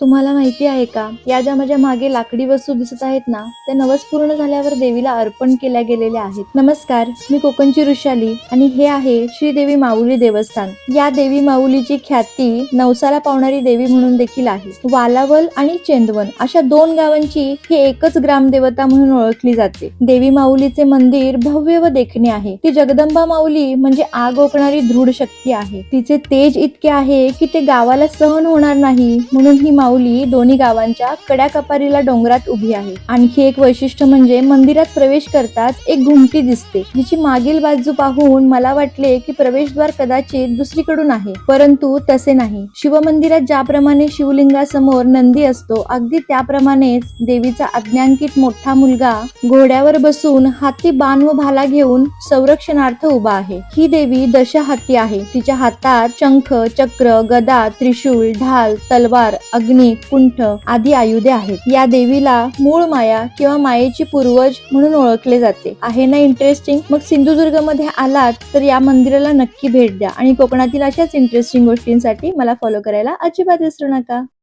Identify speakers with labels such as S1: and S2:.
S1: तुम्हाला माहिती आहे का? या ज्या माझ्या मागे लाकडी वस्तू दिसत आहेत ना त्या नवस पूर्ण झाल्यावर देवीला अर्पण केल्या गेलेल्या आहेत. नमस्कार मी कोकणची ऋषाली आणि हे आहे श्रीदेवी माऊली देवस्थान. या देवी माऊलीची ख्याती नवसाला पावणारी देवी म्हणून देखील आहे. वालावल आणि चेंदवन अशा दोन गावांची ही एकच ग्रामदेवता म्हणून ओळखली जाते. देवी माऊलीचे मंदिर भव्य व देखणे आहे. ती जगदंबा माऊली म्हणजे आग ओकणारी दृढ शक्ती आहे. तिचे तेज इतके आहे की ते गावाला सहन होणार नाही म्हणून ही माऊली दोन्ही गावांच्या कड्या कपारीला डोंगरात उभी आहे. आणखी एक वैशिष्ट्य म्हणजे मंदिरात प्रवेश करताच एक घुमटी दिसते. जिची मागील बाजू पाहून मला वाटले की प्रवेशद्वार कदाचित दुसरीकडून आहे. परंतु तसे नाही. शिवमंदिरात ज्याप्रमाणे शिवलिंगासमोर नंदी असतो अगदी त्याप्रमाणेच देवीचा अज्ञांकित मोठा मुलगा घोड्यावर बसून हाती बाण व भाला घेऊन संरक्षणार्थ उभा आहे. ही देवी दश हाती आहे. तिच्या हातात शंख चक्र गदा त्रिशूळ ढाल तलवार अग्नी कुंठ आदी आयुधे आहेत. या देवीला मूळ माया किंवा मायेची पूर्वज म्हणून ओळखले जाते. आहे ना इंटरेस्टिंग मग सिंधुदुर्गमध्ये आलात तर या मंदिराला नक्की भेट द्या. आणि कोकणातील अशाच इंटरेस्टिंग गोष्टींसाठी मला फॉलो करायला अजिबात विसरू नका.